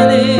Hallelujah.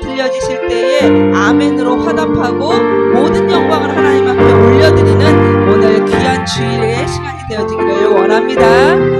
들려지실 때에 아멘으로 화답하고 모든 영광을 하나님 앞에 올려드리는 오늘 귀한 주일의 시간이 되어지기를 원합니다.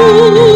呜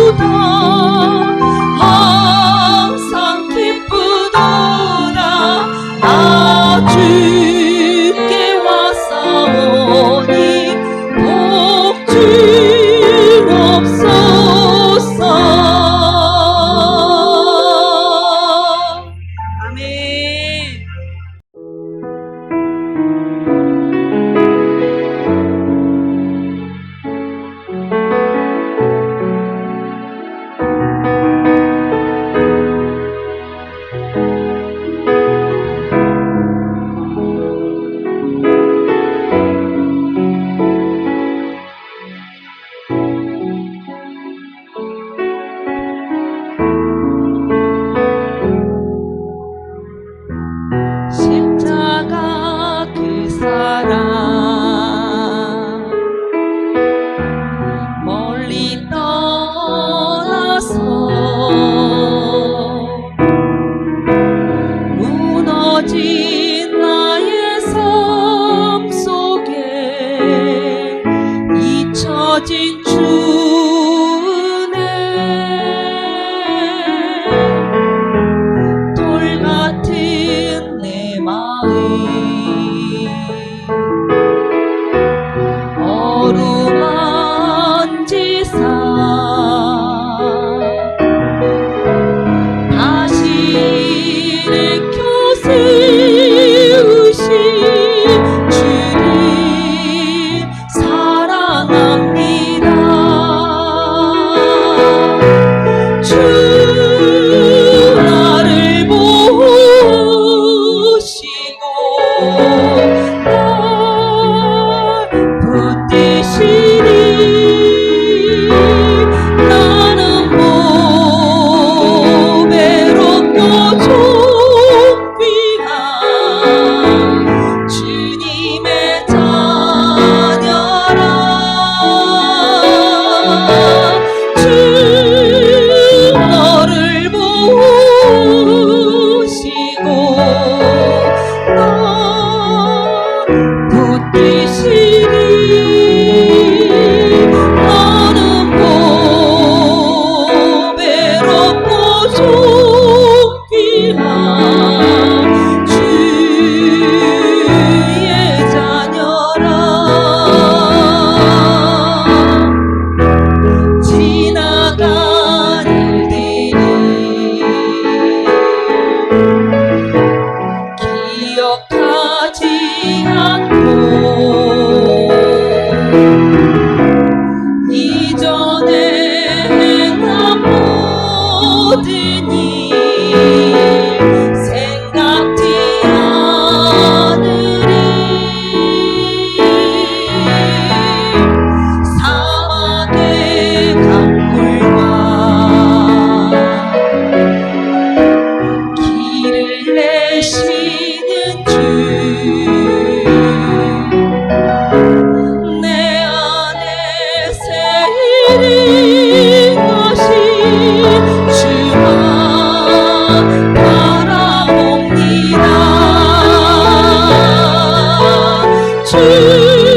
You.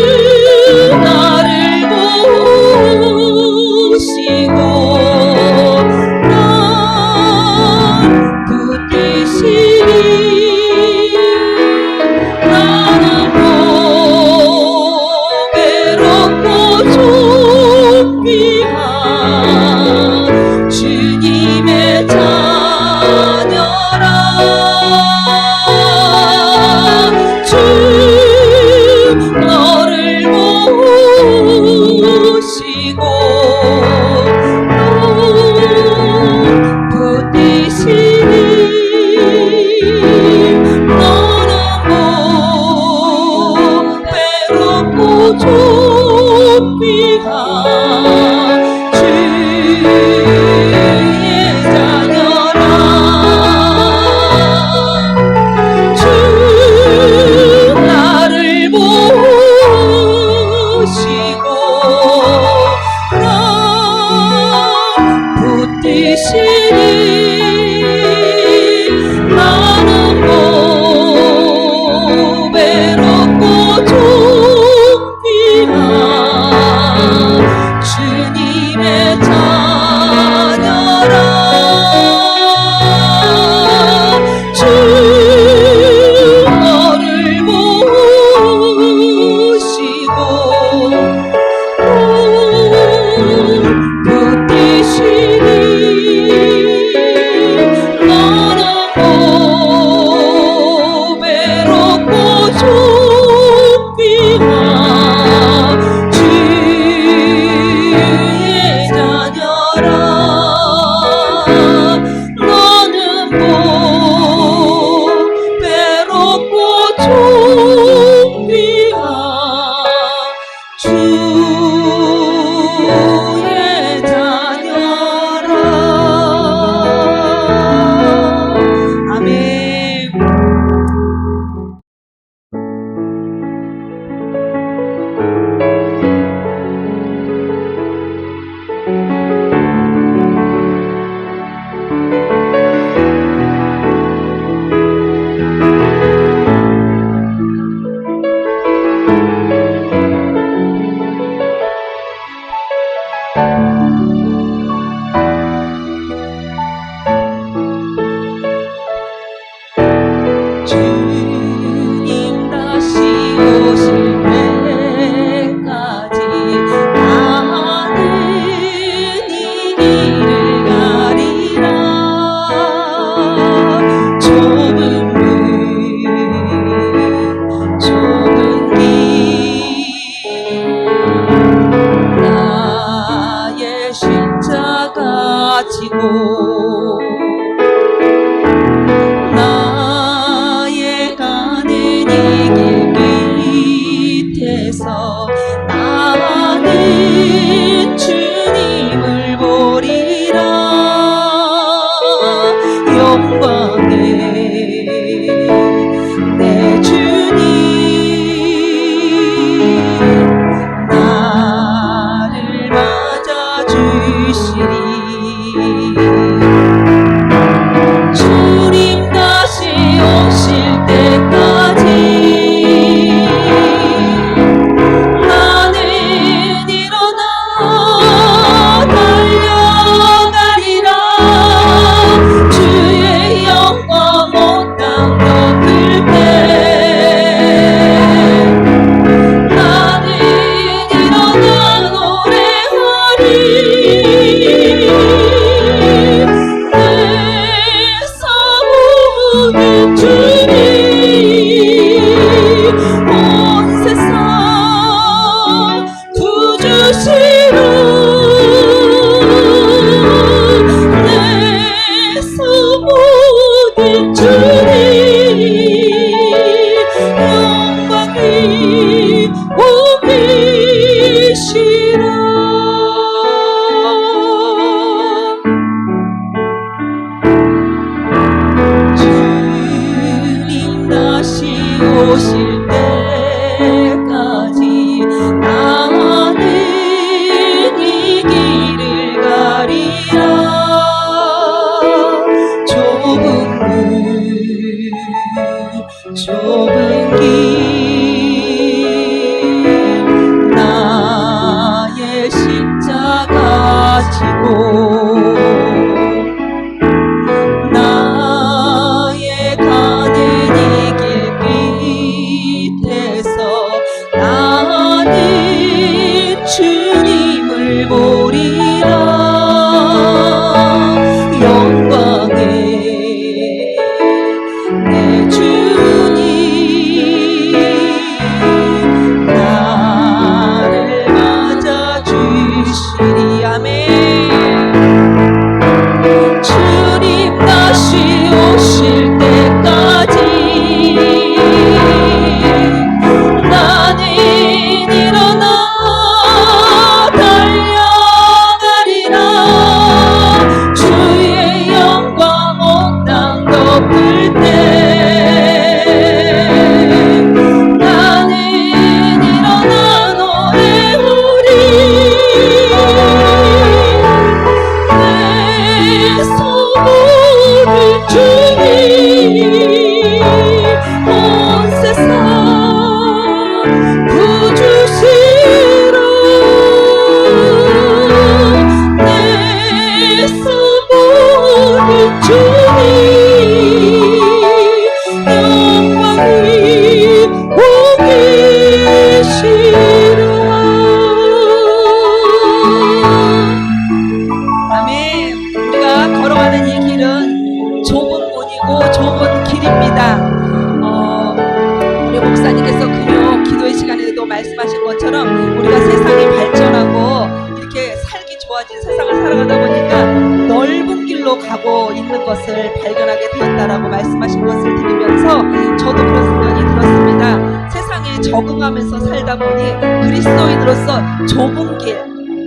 것을 발견하게 되었다라고 말씀하신 것을 들으면서 저도 그런 생각이 들었습니다. 세상에 적응하면서 살다 보니 그리스도인으로서 좁은 길,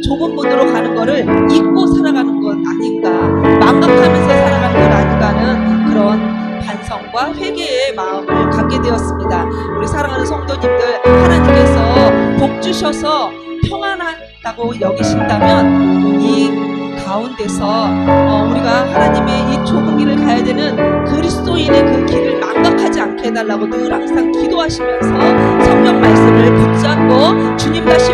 좁은 문으로 가는 거를 잊고 살아가는 것 아닌가, 망각하면서 살아가는 것 아닌가 하는 그런 반성과 회개의 마음을 갖게 되었습니다. 우리 사랑하는 성도님들, 하나님께서 복 주셔서 평안하다고 여기신다면 이 가운데서 어, 우리가 하나님의 이 좁은 길을 가야 되는 그리스도인의 그 길을 망각하지 않게 해달라고 늘 항상 기도하시면서 성경 말씀을 붙잡고 주님 다시